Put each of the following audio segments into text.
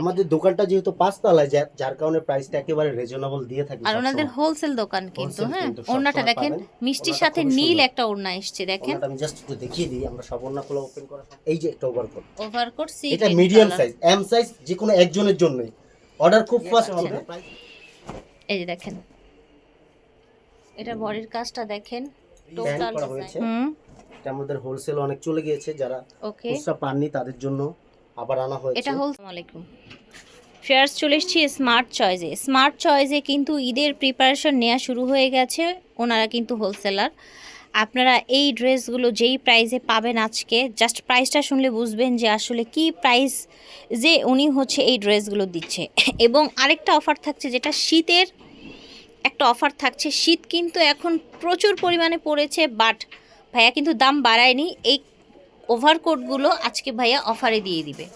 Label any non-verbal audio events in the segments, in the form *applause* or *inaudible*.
আমাদের দোকানটা যেহেতু পাঁচতলায় যার কারণে প্রাইসটা একেবারে রিজনেবল দিয়ে থাকি আর ওনাদের হোলসেল দোকান কিন্তু হ্যাঁ? ওড়নাটা দেখেন মিষ্টির সাথে নীল একটা ওড়না এসছে দেখেন। আমি জাস্ট একটু দেখিয়ে দিই আমরা সব ওড়না খোলা ওপেন করা এই যে একটা ওভারকোট ওভারকোট সি এটা মিডিয়াম সাইজ এম সাইজ যে কোনো একজনের জন্যই। অর্ডার খুব ফাস্ট আচ্ছা। হবে। এই যে দেখেন। এটা বডির কাজটা দেখেন টোটাল হয়েছে। হুম। এটা আমাদের হোলসেল অনেক চলে গিয়েছে যারা খুচরা পাননি তাদের জন্য। আবার আনা হয়েছে। এটা হোল আলাইকুম। ফেয়ার্স, চলে এসেছি স্মার্ট চয়েসে স্মার্ট চয়েসে কিন্তু ঈদের প্রিপারেশন নেওয়া শুরু হয়ে গেছে। ওনারা কিন্তু হোলসেলার আপনারা এই ড্রেসগুলো যেই প্রাইসে পাবেন আজকে জাস্ট প্রাইসটা শুনলে বুঝবেন যে আসলে কি প্রাইস যে উনি হচ্ছে এই ড্রেসগুলো দিচ্ছে। এবং আরেকটা অফার থাকছে যেটা শীতের একটা অফার থাকছে। শীত কিন্তু এখন প্রচুর পরিমাণে পড়েছে বাট ভাইয়া কিন্তু দাম বাড়ায়নি। এই ওভারকোটগুলো আজকে ভাইয়া অফারে দিয়ে দিবে।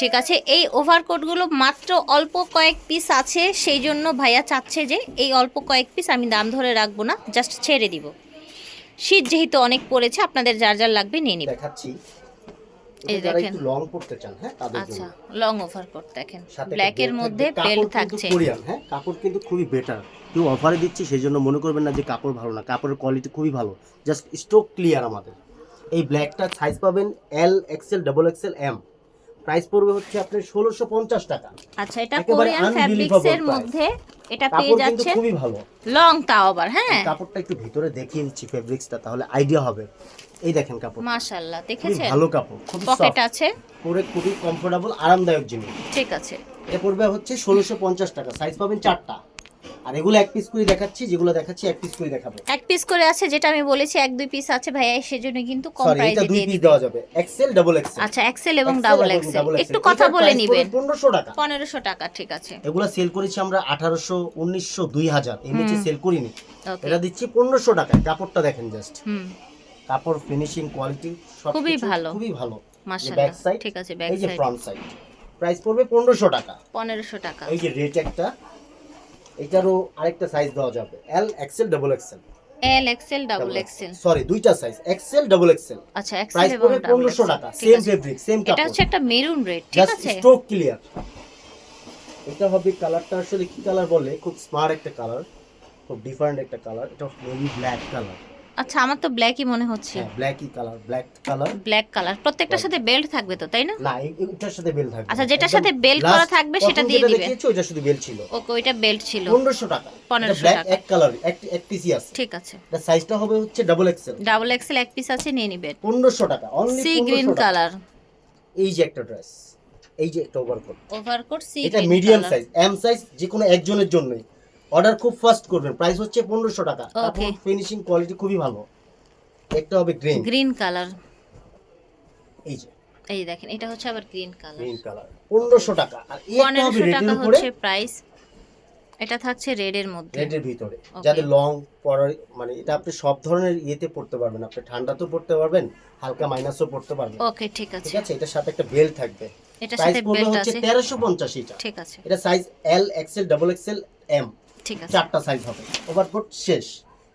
ঠিক আছে? এই ওভারকোটগুলো মাত্র অল্প কয়েক পিস আছে সেই জন্য ভাইয়া চাচ্ছে যে এই অল্প কয়েক পিস আমি দাম ধরে রাখব না জাস্ট ছেড়ে দিব। শীত যেহেতু অনেক পড়েছে আপনাদের যার যার লাগবে নিয়ে নিবে। দেখাচ্ছি। এই দেখেন। লং চান হ্যাঁ তাদের আচ্ছা লং ওভারকোট দেখেন। ব্ল্যাকের মধ্যে বেল্ট কাপড় কিন্তু থাকছে। কোরিয়ান হ্যাঁ কাপড় কিন্তু খুবই বেটার কেউ অফারে দিচ্ছি সেই জন্য মনে করবেন না যে কাপড় ভালো না কাপড়ের কোয়ালিটি খুবই ভালো। জাস্ট স্টক ক্লিয়ার আমাদের। এই ব্ল্যাকটা সাইজ পাবেন L XL double XL M price পড়বে হচ্ছে আপনার ষোলোশো পঞ্চাশ টাকা। আচ্ছা এটা কোরিয়ান ফ্যাব্রিক্স এর মধ্যে এটা পেয়ে যাচ্ছেন খুবই ভালো। লং তাও আবার হ্যাঁ। কাপড়টা একটু ভিতরে দেখিয়ে দিচ্ছি ফেব্রিক্সটা তাহলে আইডিয়া হবে। এই দেখেন কাপড় মাশাআল্লাহ দেখেছেন? ভালো কাপড় খুবই পকেট আছে। পরে খুবই কমফোর্টেবল আরামদায়ক জিনিস। ঠিক আছে। এটা পড়বে হচ্ছে ষোলোশো পঞ্চাশ টাকা সাইজ পাবেন চারটা। আর এগুলো এক পিস করে দেখাচ্ছি যেগুলো দেখাচ্ছি এক পিস করে দেখাবো। এক পিস করে আছে যেটা আমি বলেছি এক দুই পিস আছে ভাইয়া সেজন্য কিন্তু কম সরি এটা প্রাইসে দুই দিয়ে পিস দেওয়া যাবে। এক্সেল ডাবল এক্সেল আচ্ছা এক্সেল এবং ডাবল এক্সেল একটু কথা বলে নিবেন। পনেরোশো টাকা। পনেরোশো টাকা ঠিক আছে। এগুলো সেল করেছি আমরা আঠারোশো উনিশশো দুই হাজার। এর নিচে সেল করিনি। এটা দিচ্ছি পনেরোশো টাকায়। কাপড়টা দেখেন জাস্ট হুম। কাপড় ফিনিশিং কোয়ালিটি সব খুবই ভালো। খুবই ভালো। মাশাআল্লাহ। ঠিক আছে ব্যাক এই যে সাইড ফ্রন্ট সাইড প্রাইস পড়বে পনেরোশো টাকা। পনেরোশো টাকা। এই যে রেট একটা। এটারও আরেকটা সাইজ দেওয়া যাবে। L XL double XL L XL double XL sorry দুইটা সাইজ এক্সেল ডাবল এক্সেল আচ্ছা এক্সেল প্রাইস এবং পড়বে ডাবল পনেরোশো টাকা। ঠিক সেম ফেব্রিক সেম এটা হচ্ছে একটা মেরুন রেড ঠিক আছে? স্ট্রোক ক্লিয়ার এটা হবে কালারটা আসলে কি কালার বলে? খুব স্মার্ট একটা কালার খুব ডিফারেন্ট একটা কালার এটা মেবি ব্ল্যাক কালার আচ্ছা আমার তো ব্ল্যাকই মনে হচ্ছে। হ্যাঁ ব্ল্যাকই colour black colour black colour প্রত্যেকটার সাথে বেল্ট থাকবে তো তাই না? না এটার সাথে বেল থাকবে আচ্ছা, যেটার সাথে বেল্ট করা থাকবে সেটা দিয়ে যেটা দিবে। দেখিয়েছো, ওইটা শুধু বেল ছিল। ওকে ওইটা বেল্ট ছিল। পনেরোশো টাকা। 1500 ব্ল্যাক টাকা। এক কালার এক এক পিসি আছে। ঠিক আছে। এটা সাইজটা হবে হচ্ছে ডাবল এক্সেল ডাবল এক্সেল এক পিস আছে নিয়ে নিবেন পনেরোশো টাকা অনলি সি গ্রিন কালার এই যে একটা ড্রেস এই যে একটা ওভারকোট ওভারকোট সি এটা মিডিয়াম সাইজ এম সাইজ যে কোনো একজনের জন্যই। অর্ডার খুব ফাস্ট করবেন। প্রাইস হচ্ছে পনেরোশো টাকা. কাপড় ফিনিশিং কোয়ালিটি খুবই ভালো। একটা হবে গ্রিন গ্রিন কালার এই যে। এই দেখেন এটা হচ্ছে আবার গ্রিন কালার গ্রিন কালার পনেরোশো টাকা। আর একটা হবে টাকা হচ্ছে প্রাইস এটা থাকছে রেড এর মধ্যে। রেডের ভিতরে। Okay. যাদের লং পরার মানে এটা আপনি সব ধরনের ইয়েতে পড়তে পারবেন। আপনি ঠান্ডাতেও পড়তে পারবেন হালকা মাইনাসও পড়তে পারবেন। ওকে ঠিক আছে। ঠিক আছে? এটার সাথে একটা বেল্ট থাকবে। এটার সাথে বেল্ট আছে। তেরোশো পঞ্চাশ এটা ঠিক আছে। এটা size L XL double XL M ঠিক আছে। চারটা সাইজ হবে। ওভারকোট শেষ।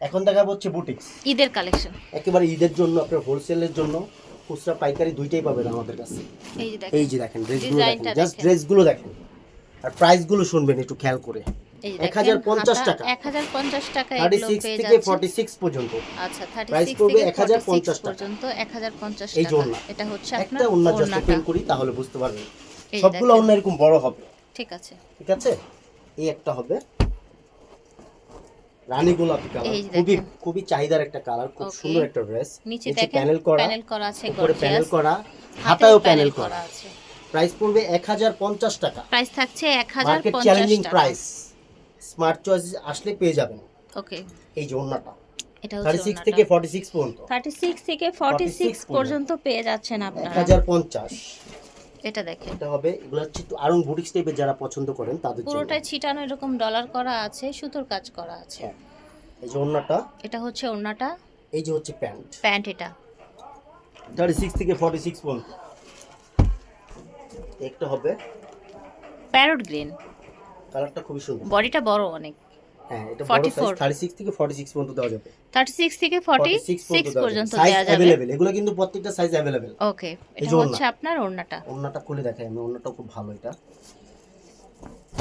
এখন দেখাবো হচ্ছে বুটিক্স ঈদের কালেকশন একেবারে ঈদের জন্য আপনার হোলসেলের জন্য খুচরা পাইকারি দুইটাই পাবেন আমাদের কাছে। এই যে দেখেন। এই যে দেখেন ড্রেসগুলো দেখেন জাস্ট ড্রেসগুলো দেখেন। আর প্রাইসগুলো শুনবেন একটু খেয়াল করে। এই যে 1050 টাকা। এক হাজার পঞ্চাশ টাকা থার্টি সিক্স থেকে ফর্টি সিক্স পর্যন্ত। আচ্ছা থার্টি Price পড়বে থেকে 1050 টাকা। পর্যন্ত এক হাজার পঞ্চাশ এই যে এটা হচ্ছে একটা অন্য জাস্ট ওড়নাটা। ওপেন করি তাহলে বুঝতে পারবেন। সবগুলো অন্য এরকম বড় হবে। ঠিক আছে। ঠিক আছে? এই একটা হবে। রানী গোলাপি কালার খুবই খুবই চাহিদার একটা কালার খুব সুন্দর একটা ড্রেস নিচে প্যানেল করা প্যানেল করা আছে উপরে প্যানেল করা হাতায়ও প্যানেল করা আছে। প্রাইস পড়বে এক হাজার পঞ্চাশ টাকা। প্রাইস থাকছে এক হাজার market challenging price smart choice আসলে পেয়ে যাবেন। ওকে। এই যে ওন্নাটা এটা থার্টি হচ্ছে সিক্স থেকে ফর্টি সিক্স পর্যন্ত। থেকে 46 পর্যন্ত। পেয়ে যাচ্ছেন আপনারা। হাজার পঞ্চাশ। এটা দেখেন। এটা হবে এগুলো হচ্ছে একটু আরং বুটিক্স টাইপের যারা পছন্দ করেন তাদের জন্য। পুরোটাই ছিটানো এরকম ডলার করা আছে সুতোর কাজ করা আছে। হ্যাঁ এই যে ওন্নাটা এটা হচ্ছে ওড়নাটা। এই যে হচ্ছে প্যান্ট। প্যান্ট এটা। থার্টি সিক্স থেকে ফর্টি সিক্স পর্যন্ত। একটা হবে। প্যারট গ্রিন কালারটা খুবই সুন্দর। বডিটা বড় অনেক। হ্যাঁ এটা বড় 44 সাইজ 36 থেকে 46 পর্যন্ত দেওয়া যাবে থার্টি সিক্স থেকে ফর্টি 46 সিক্স পর্যন্ত সাইজ দেওয়া যাবে अवेलेबल এগুলো কিন্তু প্রত্যেকটা সাইজ अवेलेबल ওকে এই এটা যে হচ্ছে আপনার ওড়নাটা ওন্নাটা খুলে দেখাই আমি ওন্নাটা খুব ভালো এটা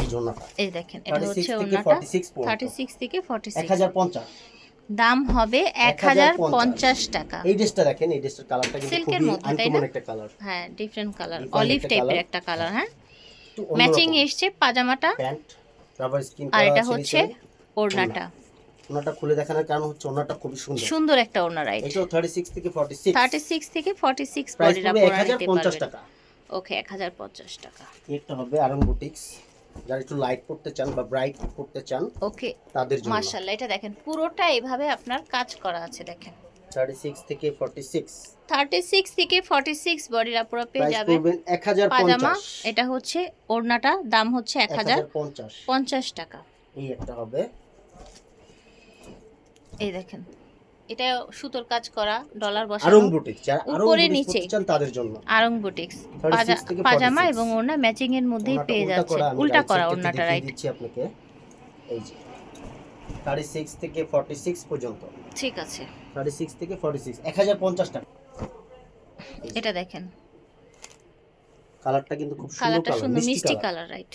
এই যে ওন্নাটা এই দেখেন এটা 36 হচ্ছে থেকে ওড়নাটা 46 পর্যন্ত থার্টি সিক্স থেকে ফর্টি সিক্স 1050 দাম হবে এক হাজার 1050 পঞ্চাশ টাকা এই ড্রেসটা দেখেন এই ড্রেসটার কালারটা কিন্তু Silk এর খুবই মধ্যে, তাই আনকমন না? একটা কালার হ্যাঁ ডিফারেন্ট কালার Different অলিভ একটা টাইপের colour। একটা কালার হ্যাঁ একটু ম্যাচিং অন্যরকম এসছে পাজামাটা প্যান্ট রাবার স্কিন আর এটা হচ্ছে ওড়নাটা। ওনাটা খুলে দেখানোর কারণ হচ্ছে ওনাটা খুবই সুন্দর। সুন্দর একটা ওড়না রাইট এটাও 36 থেকে 46 থার্টি সিক্স থেকে ফর্টি সিক্স প্রাইস বডিরা পড়বে পরে নিতে 1050 পারবেন। টাকা। ওকে এক হাজার পঞ্চাশ টাকা। একটা হবে আরং বুটিক্স যারা একটু লাইট করতে চান বা ব্রাইট করতে চান ওকে তাদের জন্য। মার্শাল্লাহ এটা দেখেন পুরোটা এভাবে আপনার কাজ করা আছে দেখেন। 36 থেকে 46 থার্টি সিক্স থেকে ফর্টি সিক্স বডিরা পুরো পেয়ে যাবেন। পড়বেন পাজামা এটা হচ্ছে ওড়নাটা দাম হচ্ছে এক হাজার 1050 পঞ্চাশ টাকা। এই একটা হবে এই দেখেন। এটা সুতোর কাজ করা ডলার বসানো। আরং বুটিক্স যারা উপরে নিচে। চান তাদের জন্য। আরং বুটিক্স পাজামা এবং ওড়না ম্যাচিং এর মধ্যেই পেয়ে যাচ্ছে। উল্টা করা ওড়নাটা রাইট দিচ্ছি আপনাকে। এই যে 36 থেকে 46 পর্যন্ত। ঠিক আছে। 36 থেকে 46 1050 টাকা। এটা দেখেন। কালারটা কিন্তু খুব সুন্দর কালারটা কালার সুন্দর মিষ্টি কালার রাইট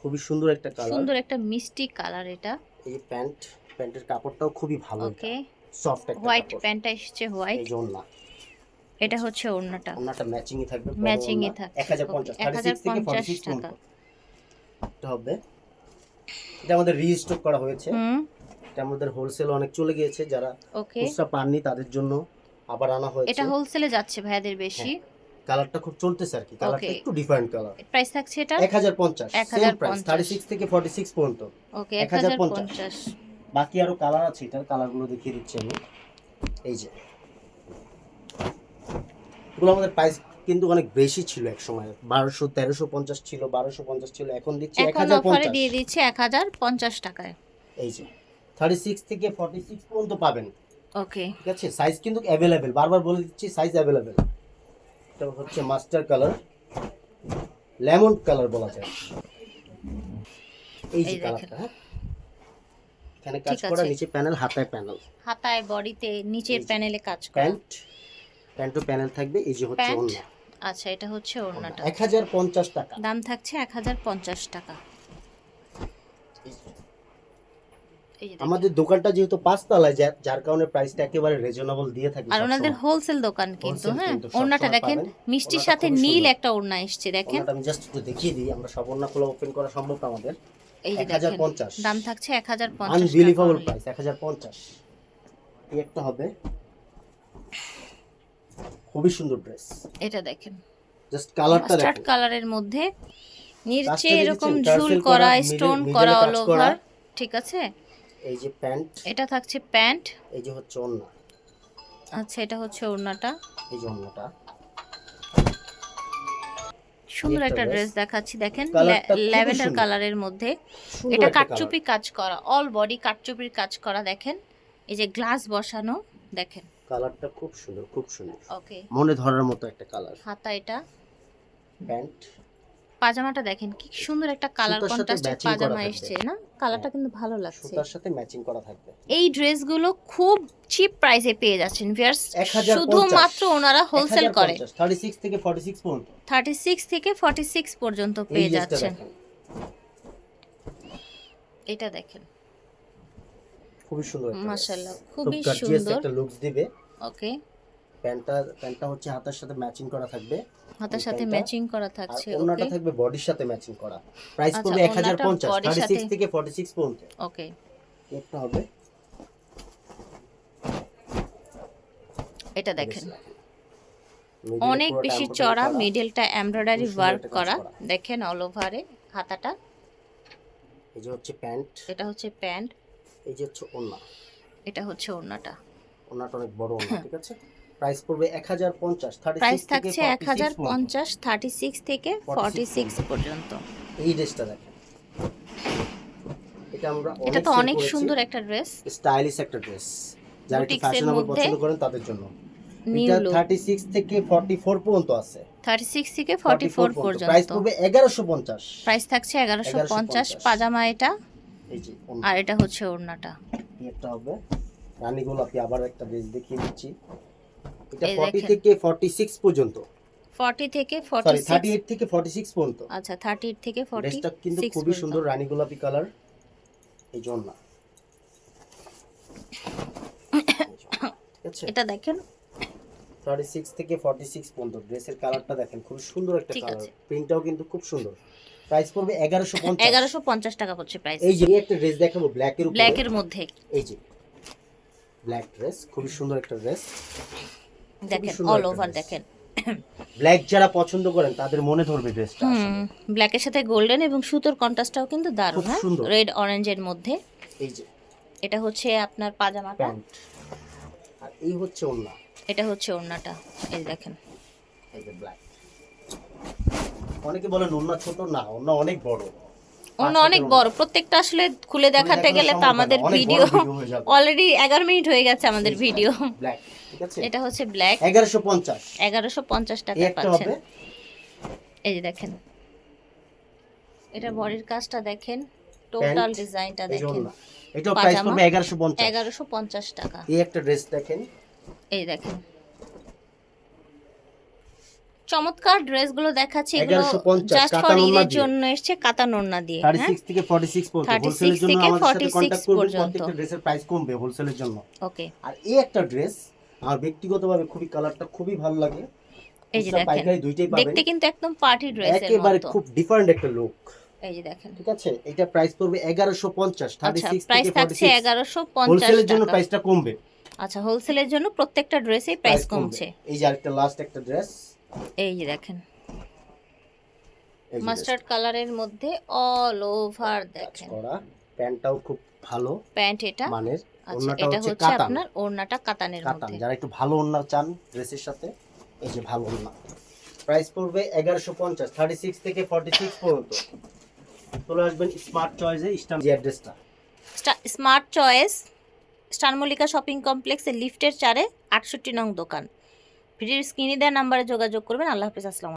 খুবই সুন্দর একটা কালার সুন্দর একটা মিষ্টি কালার এটা। এই প্যান্ট। প্যান্টের কাপড়টাও খুবই ভালো ওকে সফট একটা হোয়াইট প্যান্টটা এসেছে হোয়াইট এই এটা হচ্ছে ওড়নাটা। ওন্নাটা ম্যাচিং এ থাকবে Matching এ থাকছে, 1050 36 থেকে 46 টাকা। এটা হবে। এটা আমাদের রিস্টক করা হয়েছে। হুম। এটা আমাদের হোলসেল অনেক চলে গিয়েছে। যারা খুচরা পাননি তাদের জন্য আবার আনা হয়েছে। এটা হোলসেলে যাচ্ছে ভাইয়াদের বেশি। কালারটা খুব চলতেছে আর কি। কালারটা একটু ডিফারেন্ট কালার প্রাইস থাকছে এটা? 1050 সেম প্রাইস 1050 36 থেকে 46 পর্যন্ত। ওকে এক হাজার 1050 পঞ্চাশ। বাকি আরও কালার আছে এটার কালারগুলো দেখিয়ে দিচ্ছি আমি। এই যে। এগুলো আমাদের প্রাইস কিন্তু অনেক বেশি ছিল এক সময় বারোশো তেরোশো পঞ্চাশ ছিল বারোশো পঞ্চাশ ছিল এখন দিচ্ছি এক হাজার পঞ্চাশ। দিয়ে দিচ্ছে এক হাজার পঞ্চাশ টাকায়। এই যে। থার্টি সিক্স থেকে ফর্টি সিক্স পর্যন্ত পাবেন। ওকে ঠিক আছে? সাইজ কিন্তু অ্যাভেলেবেল বারবার বলে দিচ্ছি সাইজ অ্যাভেলেবেল এটা হচ্ছে মাস্টার কালার লেমন কালার বলা যায়। এই যে কালারটা হ্যাঁ? এখানে কাজ করা নিচে প্যানেল হাতায় প্যানেল হাতায় বডিতে নিচের প্যানেলে কাজ করা। প্যান্ট প্যান্টও প্যানেল থাকবে এই যে হচ্ছে ওন্না আচ্ছা এটা হচ্ছে ওড়নাটা। এক হাজার পঞ্চাশ টাকা। দাম থাকছে এক হাজার পঞ্চাশ টাকা। আমাদের দোকানটা যেহেতু পাঁচতলায় যার কারণে প্রাইসটা একেবারে রিজনেবল দিয়ে থাকি আর ওনাদের হোলসেল দোকান কিন্তু হ্যাঁ? ওড়নাটা দেখেন মিষ্টির সাথে নীল একটা ওড়না এসছে দেখেন। আমি জাস্ট একটু দেখিয়ে দিই আমরা সব ওন্না খোলা ওপেন করা সম্ভব আমাদের। এই যে দেখেন দাম থাকছে এক হাজার পঞ্চাশ আনবিলিভেবল প্রাইস এক হাজার পঞ্চাশ। এই একটা হবে। খুবই সুন্দর ড্রেস এটা দেখেন। জাস্ট কালারটা দেখেন কালারের মধ্যে নিচে এরকম ঝুল করা স্টোন করা অল ওভার ঠিক আছে? এই যে প্যান্ট। এটা থাকছে প্যান্ট। এই যে হচ্ছে ওন্না আচ্ছা এটা হচ্ছে ওড়নাটা। এই যে ওন্নাটা সুন্দর একটা ড্রেস দেখাচ্ছি দেখেন ল্যাভেন্ডার কালারের মধ্যে। এটা কাটচুপি কাজ করা অল বডি কাটচুপির কাজ করা দেখেন। এই যে গ্লাস বসানো দেখেন। কালারটা খুব সুন্দর খুব সুন্দর। ওকে মনে ধরার মতো একটা কালার হাতা এটা। প্যান্ট পাজামাটা দেখেন কি সুন্দর একটা কালার কন্ট্রাস্টের পাজামা। এসছে না? কালারটা কিন্তু ভালো লাগছে। সুতার সাথে ম্যাচিং করা থাকবে। এই ড্রেসগুলো খুব চিপ প্রাইসে পেয়ে যাচ্ছেন ভিউয়ার্স 1050 শুধুমাত্র ওনারা হোলসেল করে। থার্টি সিক্স থেকে ফর্টি সিক্স পর্যন্ত। থার্টি সিক্স থেকে ফর্টি সিক্স পর্যন্ত পেয়ে যাচ্ছেন। এটা দেখেন। খুবই সুন্দর মাশাআল্লাহ, খুবই খুব সুন্দর। একটা লুকস দিবে। ওকে প্যান্টটা প্যান্টটা হচ্ছে হাতার সাথে ম্যাচিং করা থাকবে। হাতার সাথে ম্যাচিং করা থাকছে ওন্নাটা ওকে থাকবে বডির সাথে ম্যাচিং করা। প্রাইস আচ্ছা, পড়বে এক হাজার ওড়নাটা পঞ্চাশ body র থার্টি সিক্স সাথে- থেকে ফর্টি সিক্স পর্যন্ত। ওকে একটা হবে। এটা দেখেন। অনেক বেশি চড়া মিডলটা এমব্রয়ডারি ওয়ার্ক করা। দেখেন অল ওভারে হাতাটা। এই যে হচ্ছে প্যান্ট। এটা হচ্ছে প্যান্ট। এই যে হচ্ছে ওন্না এটা হচ্ছে ওড়নাটা। ওন্নাটা অনেক বড় ওন্না *laughs* ঠিক আছে? প্রাইস পড়বে এক হাজার পঞ্চাশ থার্টি প্রাইস সিক্স থেকে থাকছে এক হাজার পঞ্চাশ থার্টি সিক্স থেকে 46 পর্যন্ত। এই ড্রেসটা দেখেন। এটা আমরা এটা তো অনেক সুন্দর একটা ড্রেস স্টাইলিশ একটা ড্রেস যারা একটু ফ্যাশনেবল পছন্দ করেন তাদের জন্য। এটা 36 থেকে 44 পর্যন্ত আছে। থার্টি সিক্স থেকে ফর্টি ফোর প্রাইস পড়বে 1150 প্রাইস থাকছে এগারোশো পঞ্চাশ 1150 পাজামা এটা। এই যে আর এটা হচ্ছে ওড়নাটা। একটা হবে। রানী গোলাপি আবার একটা ড্রেস দেখিয়ে দিচ্ছি। এটা 40 থেকে 46 পর্যন্ত। ফর্টি থেকে সরি ফর্টি 38 থেকে 46 পর্যন্ত। আচ্ছা থার্টি থেকে ফর্টি ড্রেসটা কিন্তু খুবই সুন্দর রানী গোলাপি কালার এই জন্য। *coughs* এটা দেখেন। 36 থেকে 46 পর্যন্ত। ড্রেসের কালারটা দেখেন খুব সুন্দর একটা কালার প্রিন্টটাও কিন্তু খুব সুন্দর। প্রাইস পড়বে 1150 এগারোশো পঞ্চাশ টাকা পড়ছে প্রাইস এই যে একটা ড্রেস দেখাবো ব্ল্যাক এর উপরে। ব্ল্যাক এর মধ্যে। এই যে ব্ল্যাক ড্রেস খুবই সুন্দর একটা ড্রেস দেখেন অল ওভার। দেখেন। ব্ল্যাক যারা পছন্দ করেন তাদের মনে ধরবে ড্রেসটা ব্ল্যাকের সাথে গোল্ডেন এবং সুতোর কন্ট্রাস্টটাও কিন্তু দারুণ হ্যাঁ। রেড অরেঞ্জের মধ্যে। এই যে। এটা হচ্ছে আপনার পাজামাটা। প্যান্ট। আর এই হচ্ছে ওন্না এটা হচ্ছে ওড়নাটা এই দেখেন। এই যে ব্ল্যাক অনেকে বলেন ওন্না ছোট না ওন্না অনেক বড়। অন্য অনেক বড় প্রত্যেকটা আসলে খুলে দেখাতে গেলে তো আমাদের ভিডিও। অলরেডি এগারো মিনিট হয়ে গেছে আমাদের ভিডিও ব্ল্যাক ঠিক আছে? এটা হচ্ছে ব্ল্যাক এগারোশো পঞ্চাশ। এগারোশো পঞ্চাশ এই টাকা পাচ্ছেন। এই যে দেখেন। এটা বডির কাজটা দেখেন। টোটাল ডিজাইনটা দেখেন। এটাও প্রাইস। পড়বে এগারোশো পঞ্চাশ। এগারোশো পঞ্চাশ টাকা। এই একটা ড্রেস দেখেন। এই দেখেন। চমৎকার ড্রেসগুলো দেখাচ্ছি। এগুলো 1150 জাস্ট ফর ঈদের। জন্য এসছে কাতান ওড়না দিয়ে থার্টি হ্যাঁ? সিক্স থেকে ফর্টি সিক্স পর্যন্ত হোলসেলের জন্য আমাদের সাথে 46 কন্ট্যাক্ট করবেন প্রত্যেকটা ড্রেসের প্রাইস কমবে হোলসেলের জন্য। ওকে আর এই একটা ড্রেস আমার ব্যক্তিগতভাবে খুবই কালারটা খুবই ভালো লাগে। এই যে দেখেন পাইকারি দুইটাই পাবেন। দেখতে কিন্তু একদম পার্টি ড্রেসের একেবারে মতো খুব ডিফারেন্ট একটা লুক এই যে দেখেন। ঠিক আছে? এটা প্রাইস পড়বে এগারোশো পঞ্চাশ থার্টি আচ্ছা সিক্স প্রাইস থাকছে এগারোশো পঞ্চাশ হোলসেলের জন্য প্রাইসটা কমবে। আচ্ছা হোলসেলের জন্য প্রত্যেকটা ড্রেসেই প্রাইস কমছে। এই যে আরেকটা লাস্ট একটা ড্রেস এই যে দেখেন। মাস্টার্ড কালারের মধ্যে অল ওভার দেখেন। প্যান্টটাও খুব ভালো প্যান্ট এটা। মানের। আচ্ছা এটা হচ্ছে আপনার ওড়নাটা কাতানের মধ্যে। যারা একটু ভালো ওড়না চান ড্রেসের সাথে এই যে ভালো ওড়না। প্রাইস পড়বে এগারোশো পঞ্চাশ থার্টি সিক্স থেকে ফর্টি সিক্স পর্যন্ত। চলে আসবেন স্মার্ট চয়েসে ইস্টার্ন যে অ্যাড্রেসটা smart choice star Mallika shopping কমপ্লেক্সের লিফটের চারে আটষট্টি নং দোকান। ভিডিওর স্ক্রিনে দেওয়া নাম্বারে যোগাযোগ করবেন। আল্লাহ হাফিজ আসসালাম